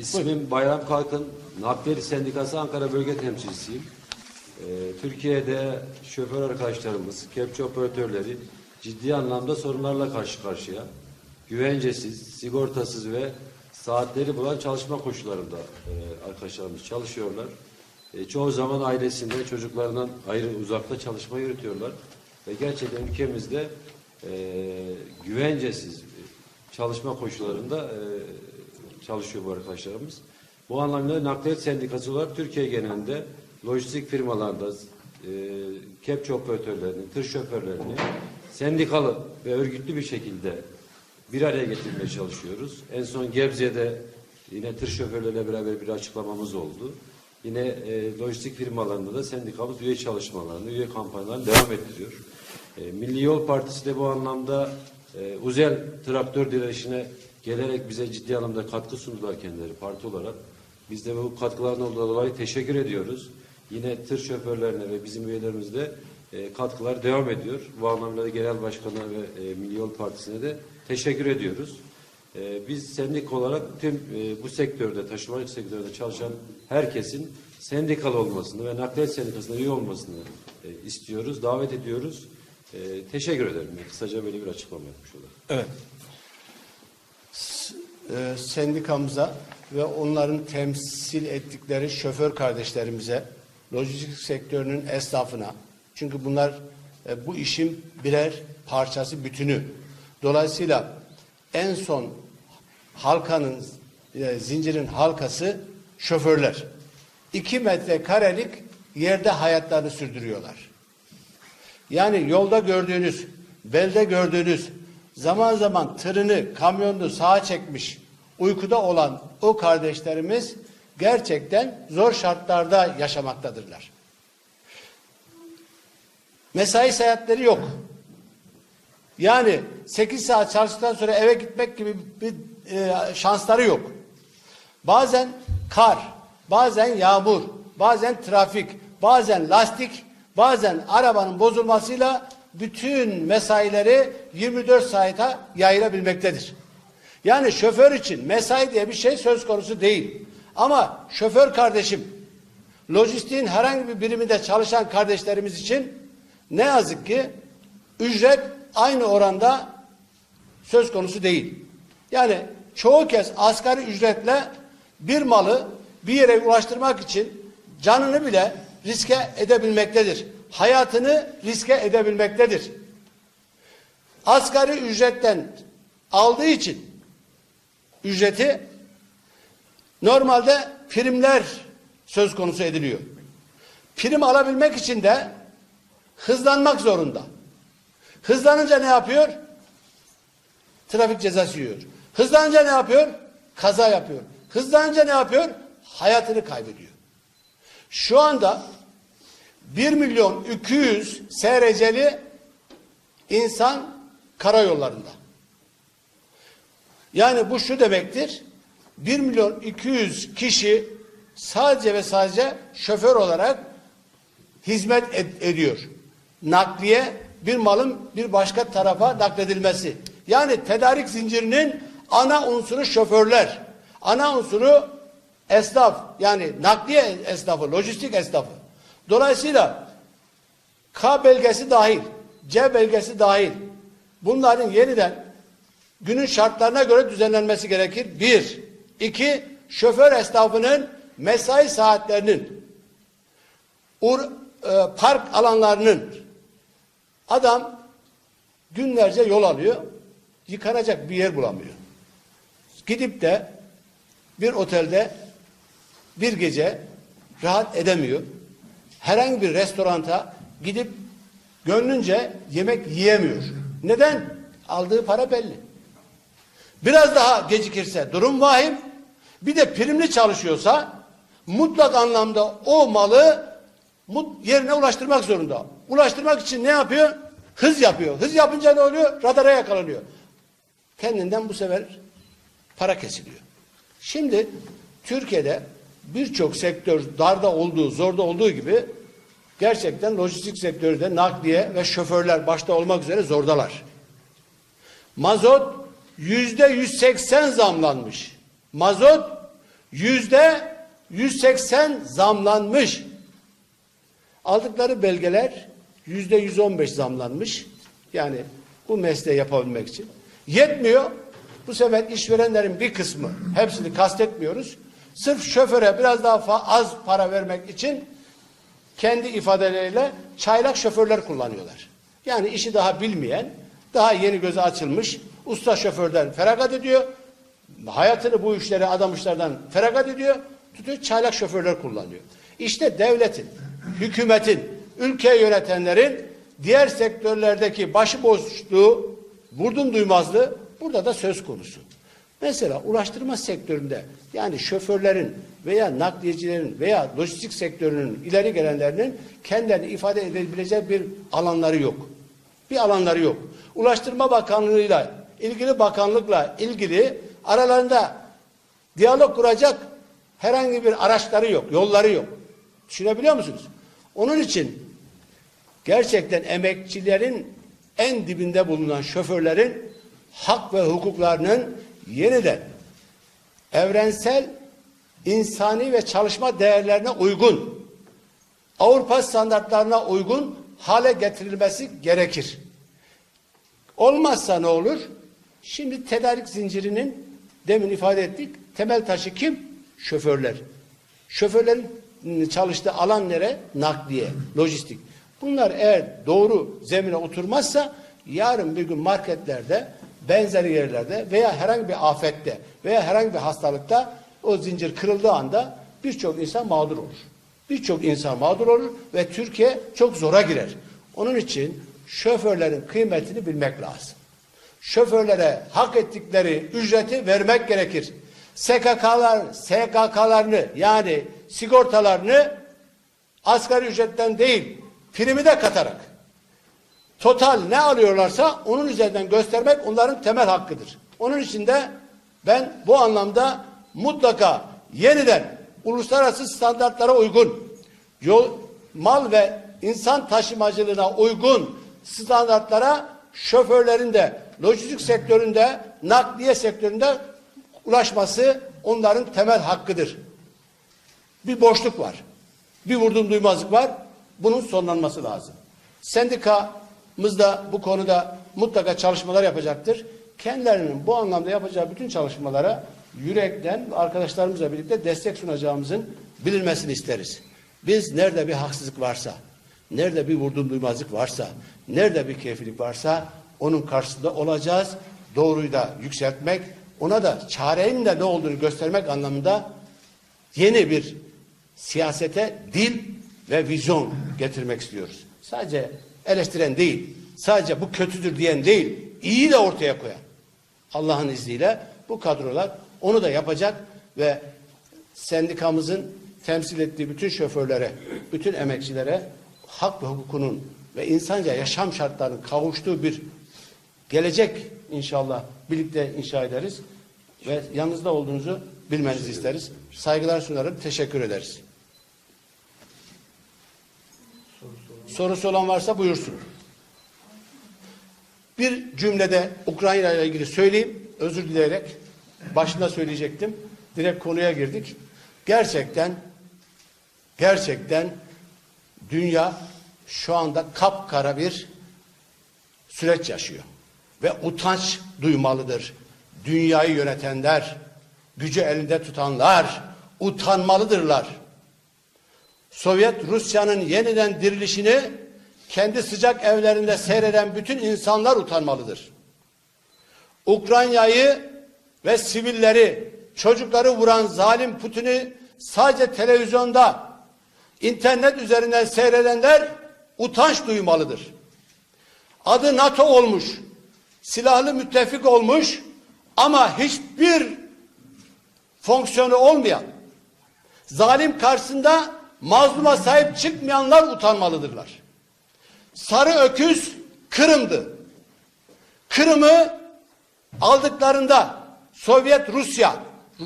İsmim Bayram Kalkın. Nakliyeli Sendikası Ankara Bölge Temsilcisiyim. Ee, Türkiye'de şoför arkadaşlarımız, kepçe operatörleri ciddi anlamda sorunlarla karşı karşıya. Güvencesiz, sigortasız ve saatleri bulan çalışma koşullarında e, arkadaşlarımız çalışıyorlar. E, çoğu zaman ailesinden, çocuklarından ayrı uzakta çalışma yürütüyorlar. Ve gerçekten ülkemizde e, güvencesiz çalışma koşullarında e, çalışıyor bu arkadaşlarımız. Bu anlamda nakliyat sendikası olarak Türkiye genelinde lojistik firmalarda e, kepçe operatörlerini, tır şoförlerini sendikalı ve örgütlü bir şekilde bir araya getirmeye çalışıyoruz. En son Gebze'de yine tır şoförleriyle beraber bir açıklamamız oldu. Yine e, lojistik firmalarında da sendikamız üye çalışmalarını, üye kampanyalarını devam ettiriyor. E, Milli Yol Partisi de bu anlamda e, Uzel traktör direnişine gelerek bize ciddi anlamda katkı sundular kendileri parti olarak. Biz de bu katkılarından dolayı teşekkür ediyoruz. Yine tır şoförlerine ve bizim üyelerimiz de e, katkılar devam ediyor. Bu anlamda da Genel Başkanı ve e, Milli Yol Partisi'ne de teşekkür ediyoruz. E, biz sendik olarak tüm e, bu sektörde, taşımacılık sektöründe çalışan herkesin sendikalı olmasını ve nakliyat sendikasına üye olmasını e, istiyoruz, davet ediyoruz. E, teşekkür ederim. Kısaca böyle bir açıklama yapmış olalım. Evet. E, sendikamıza ve onların temsil ettikleri şoför kardeşlerimize, lojistik sektörünün esnafına, çünkü bunlar e, bu işin birer parçası, bütünü. Dolayısıyla en son halkanın, e, zincirin halkası şoförler. İki metre karelik yerde hayatlarını sürdürüyorlar. Yani yolda gördüğünüz, belde gördüğünüz, zaman zaman tırını, kamyonunu sağa çekmiş, uykuda olan o kardeşlerimiz gerçekten zor şartlarda yaşamaktadırlar. Mesai seyahatleri yok. Yani 8 saat çalıştıktan sonra eve gitmek gibi bir e, şansları yok. Bazen kar, bazen yağmur, bazen trafik, bazen lastik, bazen arabanın bozulmasıyla bütün mesaileri 24 saate yayılabilmektedir. Yani şoför için mesai diye bir şey söz konusu değil. Ama şoför kardeşim, lojistiğin herhangi bir biriminde çalışan kardeşlerimiz için ne yazık ki ücret aynı oranda söz konusu değil. Yani çoğu kez asgari ücretle bir malı bir yere ulaştırmak için canını bile riske edebilmektedir. Hayatını riske edebilmektedir. Asgari ücretten aldığı için ücreti normalde primler söz konusu ediliyor. Prim alabilmek için de hızlanmak zorunda. Hızlanınca ne yapıyor? Trafik cezası yiyor. Hızlanınca ne yapıyor? Kaza yapıyor. Hızlanınca ne yapıyor? Hayatını kaybediyor. Şu anda 1 milyon 200 SRC'li insan karayollarında. Yani bu şu demektir. 1 milyon 200 kişi sadece ve sadece şoför olarak hizmet ed- ediyor. Nakliye bir malın bir başka tarafa nakledilmesi. Yani tedarik zincirinin ana unsuru şoförler. Ana unsuru esnaf yani nakliye esnafı, lojistik esnafı. Dolayısıyla K belgesi dahil, C belgesi dahil bunların yeniden günün şartlarına göre düzenlenmesi gerekir. Bir. iki şoför esnafının mesai saatlerinin ur, e, park alanlarının adam günlerce yol alıyor yıkanacak bir yer bulamıyor. Gidip de bir otelde bir gece rahat edemiyor. Herhangi bir restoranta gidip gönlünce yemek yiyemiyor. Neden? Aldığı para belli. Biraz daha gecikirse durum vahim. Bir de primli çalışıyorsa mutlak anlamda o malı yerine ulaştırmak zorunda. Ulaştırmak için ne yapıyor? Hız yapıyor. Hız yapınca ne oluyor? Radara yakalanıyor. Kendinden bu sefer para kesiliyor. Şimdi Türkiye'de birçok sektör darda olduğu, zorda olduğu gibi gerçekten lojistik sektörü de nakliye ve şoförler başta olmak üzere zordalar. Mazot yüzde 180 zamlanmış. Mazot yüzde 180 zamlanmış. Aldıkları belgeler yüzde 115 zamlanmış. Yani bu mesleği yapabilmek için. Yetmiyor. Bu sefer işverenlerin bir kısmı, hepsini kastetmiyoruz. Sırf şoföre biraz daha az para vermek için kendi ifadeleriyle çaylak şoförler kullanıyorlar. Yani işi daha bilmeyen, daha yeni göze açılmış usta şoförden feragat ediyor. Hayatını bu işlere adamışlardan feragat ediyor. Tutuyor çaylak şoförler kullanıyor. İşte devletin, hükümetin, ülkeyi yönetenlerin diğer sektörlerdeki başıboşluğu, vurdum duymazlığı burada da söz konusu. Mesela ulaştırma sektöründe yani şoförlerin veya nakliyecilerin veya lojistik sektörünün ileri gelenlerinin kendilerini ifade edebileceği bir alanları yok. Bir alanları yok. Ulaştırma Bakanlığı'yla ilgili bakanlıkla ilgili aralarında diyalog kuracak herhangi bir araçları yok, yolları yok. Düşünebiliyor musunuz? Onun için gerçekten emekçilerin en dibinde bulunan şoförlerin hak ve hukuklarının yeniden evrensel insani ve çalışma değerlerine uygun Avrupa standartlarına uygun hale getirilmesi gerekir. Olmazsa ne olur? Şimdi tedarik zincirinin demin ifade ettik. Temel taşı kim? Şoförler. Şoförlerin çalıştığı alan nere? Nakliye, lojistik. Bunlar eğer doğru zemine oturmazsa yarın bir gün marketlerde, benzeri yerlerde veya herhangi bir afette veya herhangi bir hastalıkta o zincir kırıldığı anda birçok insan mağdur olur. Birçok insan mağdur olur ve Türkiye çok zora girer. Onun için şoförlerin kıymetini bilmek lazım. Şoförlere hak ettikleri ücreti vermek gerekir. SKK'lar, SKK'larını yani sigortalarını asgari ücretten değil primi de katarak total ne alıyorlarsa onun üzerinden göstermek onların temel hakkıdır. Onun için de ben bu anlamda mutlaka yeniden uluslararası standartlara uygun yol, mal ve insan taşımacılığına uygun standartlara şoförlerin de lojistik sektöründe, nakliye sektöründe ulaşması onların temel hakkıdır. Bir boşluk var. Bir vurdum duymazlık var. Bunun sonlanması lazım. Sendikamız da bu konuda mutlaka çalışmalar yapacaktır. Kendilerinin bu anlamda yapacağı bütün çalışmalara yürekten arkadaşlarımızla birlikte destek sunacağımızın bilinmesini isteriz. Biz nerede bir haksızlık varsa, nerede bir vurdum duymazlık varsa, nerede bir keyfilik varsa onun karşısında olacağız. Doğruyu da yükseltmek, ona da çarenin de ne olduğunu göstermek anlamında yeni bir siyasete dil ve vizyon getirmek istiyoruz. Sadece eleştiren değil, sadece bu kötüdür diyen değil, iyi de ortaya koyan. Allah'ın izniyle bu kadrolar onu da yapacak ve sendikamızın temsil ettiği bütün şoförlere, bütün emekçilere hak ve hukukunun ve insanca yaşam şartlarının kavuştuğu bir gelecek inşallah birlikte inşa ederiz ve yanınızda olduğunuzu bilmenizi isteriz. Saygılar sunarım, teşekkür ederiz. Sorusu olan varsa buyursun. Bir cümlede Ukrayna ile ilgili söyleyeyim, özür dileyerek. Başında söyleyecektim. Direkt konuya girdik. Gerçekten, gerçekten dünya şu anda kapkara bir süreç yaşıyor. Ve utanç duymalıdır. Dünyayı yönetenler, gücü elinde tutanlar utanmalıdırlar. Sovyet Rusya'nın yeniden dirilişini kendi sıcak evlerinde seyreden bütün insanlar utanmalıdır. Ukrayna'yı ve sivilleri, çocukları vuran zalim Putin'i sadece televizyonda, internet üzerinden seyredenler utanç duymalıdır. Adı NATO olmuş, silahlı müttefik olmuş ama hiçbir fonksiyonu olmayan, zalim karşısında mazluma sahip çıkmayanlar utanmalıdırlar. Sarı öküz Kırım'dı. Kırım'ı aldıklarında Sovyet Rusya,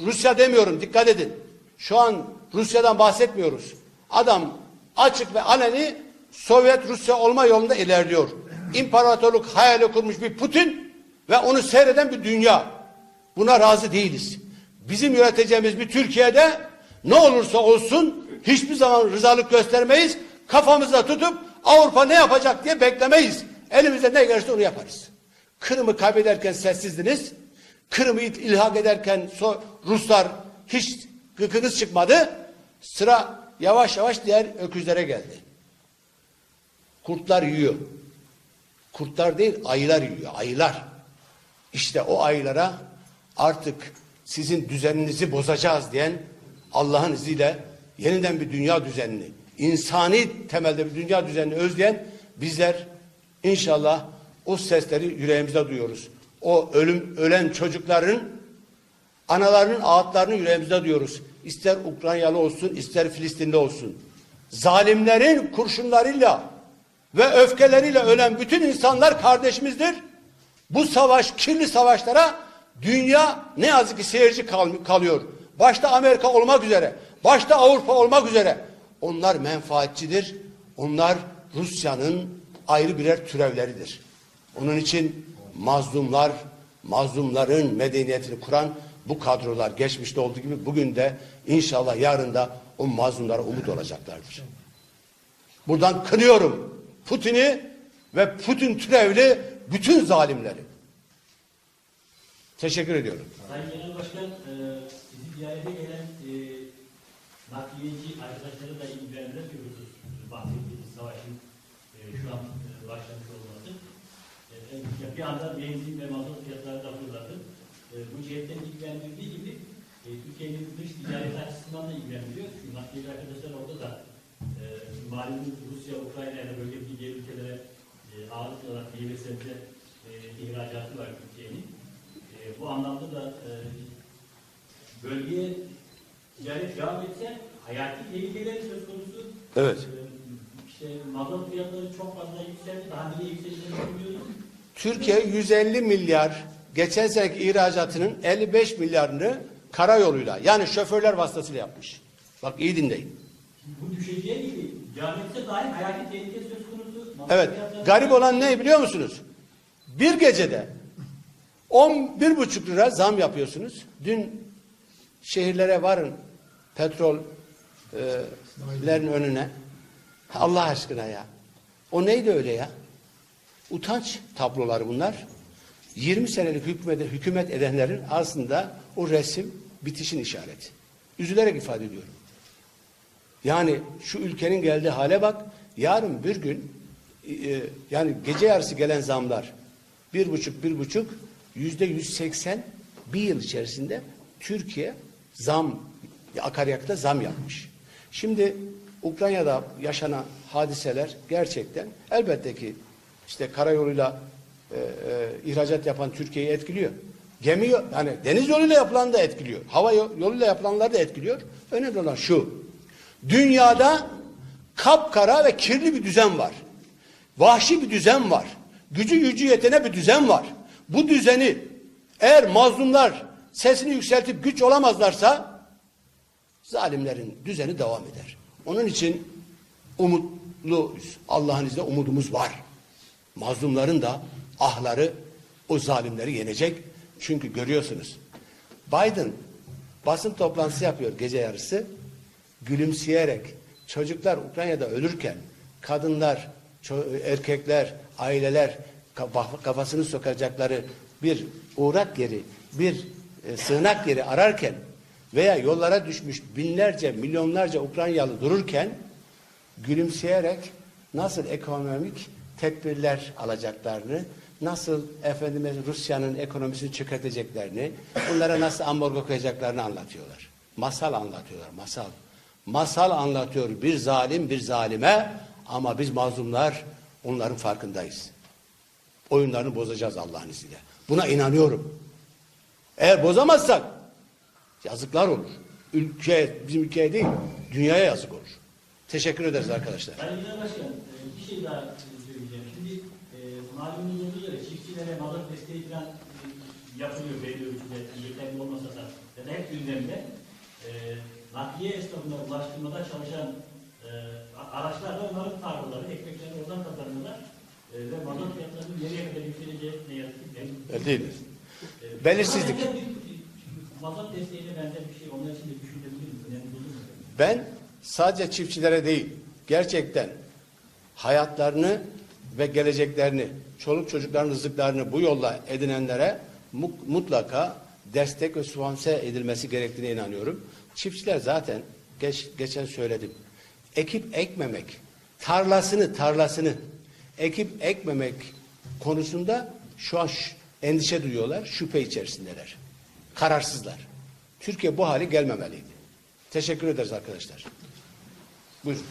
Rusya demiyorum dikkat edin. Şu an Rusya'dan bahsetmiyoruz. Adam açık ve aleni Sovyet Rusya olma yolunda ilerliyor. İmparatorluk hayali kurmuş bir Putin ve onu seyreden bir dünya. Buna razı değiliz. bizim yöneteceğimiz bir Türkiye'de ne olursa olsun hiçbir zaman rızalık göstermeyiz. Kafamızda tutup Avrupa ne yapacak diye beklemeyiz. Elimizde ne gelirse onu yaparız. Kırım'ı kaybederken sessizdiniz. Kırım'ı il- ilhak ederken Ruslar hiç gıkınız çıkmadı. Sıra yavaş yavaş diğer öküzlere geldi. Kurtlar yiyor. Kurtlar değil ayılar yiyor. Ayılar. İşte o ayılara artık sizin düzeninizi bozacağız diyen Allah'ın izniyle yeniden bir dünya düzenini, insani temelde bir dünya düzenini özleyen bizler inşallah o sesleri yüreğimizde duyuyoruz. O ölüm ölen çocukların analarının ağıtlarını yüreğimizde duyuyoruz. İster Ukraynalı olsun, ister Filistinli olsun. Zalimlerin kurşunlarıyla ve öfkeleriyle ölen bütün insanlar kardeşimizdir. Bu savaş, kirli savaşlara dünya ne yazık ki seyirci kal- kalıyor. Başta Amerika olmak üzere, başta Avrupa olmak üzere. Onlar menfaatçidir. Onlar Rusya'nın ayrı birer türevleridir. Onun için mazlumlar, mazlumların medeniyetini kuran bu kadrolar geçmişte olduğu gibi bugün de inşallah yarın da o mazlumlara umut olacaklardır. Buradan kınıyorum Putin'i ve Putin türevli bütün zalimleri. Teşekkür ediyorum. Sayın Genel Başkan, e, bizi ziyarete gelen e, nakliyeci arkadaşları da ilgilendiren bir husus bahsettiğimiz savaşın e, şu an e, başlamış olması. E, e, bir anda benzin ve mazot fiyatları da fırladı. E, bu cihetten ilgilendirdiği gibi e, Türkiye'nin dış ticareti açısından da ilgilendiriyor. Çünkü nakliyeci arkadaşlar orada da e, malumunuz Rusya, Ukrayna ile bölgedeki diğer ülkelere e, ağırlıklı olarak meyve ve sebze e, ihracatı var Türkiye'nin. E, bu anlamda da e, bölgeye ticaret devam etse hayati tehlikeler söz konusu. Evet. E, işte mazot fiyatları çok fazla yükseldi. Daha niye yükseldiğini bilmiyoruz. Türkiye 150 milyar geçen seneki ihracatının 55 milyarını karayoluyla yani şoförler vasıtasıyla yapmış. Bak iyi dinleyin. Bu düşeceği gibi etse dahi hayati tehlike söz konusu. Evet. Garip olan ne biliyor musunuz? Bir gecede 11,5 lira zam yapıyorsunuz. Dün şehirlere varın petrol e, önüne. Allah aşkına ya. O neydi öyle ya? Utanç tabloları bunlar. 20 senelik hükümet, hükümet edenlerin aslında o resim bitişin işareti. Üzülerek ifade ediyorum. Yani şu ülkenin geldiği hale bak. Yarın bir gün e, yani gece yarısı gelen zamlar bir buçuk bir buçuk yüzde yüz seksen bir yıl içerisinde Türkiye zam akaryakıta zam yapmış. Şimdi Ukrayna'da yaşanan hadiseler gerçekten elbette ki işte karayoluyla e, e, ihracat yapan Türkiye'yi etkiliyor. Gemi yani deniz yoluyla yapılan da etkiliyor. Hava yoluyla yapılanları da etkiliyor. Önemli olan şu. Dünyada kapkara ve kirli bir düzen var. Vahşi bir düzen var. Gücü gücü yetene bir düzen var. Bu düzeni eğer mazlumlar sesini yükseltip güç olamazlarsa zalimlerin düzeni devam eder. Onun için umutluyuz. Allah'ın izniyle umudumuz var. Mazlumların da ahları o zalimleri yenecek. Çünkü görüyorsunuz Biden basın toplantısı yapıyor gece yarısı. Gülümseyerek çocuklar Ukrayna'da ölürken kadınlar, erkekler, aileler kafa- kafasını sokacakları bir uğrak yeri, bir e, sığınak yeri ararken veya yollara düşmüş binlerce, milyonlarca Ukraynalı dururken gülümseyerek nasıl ekonomik tedbirler alacaklarını, nasıl efendime Rusya'nın ekonomisini çökerteceklerini, bunlara nasıl ambargo koyacaklarını anlatıyorlar. Masal anlatıyorlar, masal. Masal anlatıyor bir zalim bir zalime ama biz mazlumlar onların farkındayız. Oyunlarını bozacağız Allah'ın izniyle. Buna inanıyorum. Eğer bozamazsak yazıklar olur. Ülke, bizim ülkeye değil, dünyaya yazık olur. Teşekkür ederiz arkadaşlar. Sayın Genel Başkan, e, bir şey daha söyleyeceğim. Şimdi e, malumunuz olduğu üzere desteği falan e, yapılıyor belli ölçüde, yeterli olmasa da ya da hep gündemde. E, nakliye esnafına ulaştırmada çalışan e, araçlar da onların tarlaları, ekmeklerini oradan kazanıyorlar. E, ve mazot fiyatlarının nereye kadar yükseleceği ne yazık ki belli. Değil mi? Belirsizlik. Mazot desteğine benzer bir şey onlar için de düşünülebilir mi? Önemli olur mu? Ben sadece çiftçilere değil, gerçekten hayatlarını ve geleceklerini, çoluk çocukların rızıklarını bu yolla edinenlere mu- mutlaka destek ve sübvanse edilmesi gerektiğine inanıyorum. Çiftçiler zaten geç, geçen söyledim. Ekip ekmemek, tarlasını tarlasını ekip ekmemek konusunda şu an endişe duyuyorlar, şüphe içerisindeler. Kararsızlar. Türkiye bu hale gelmemeliydi. Teşekkür ederiz arkadaşlar. Buyurun.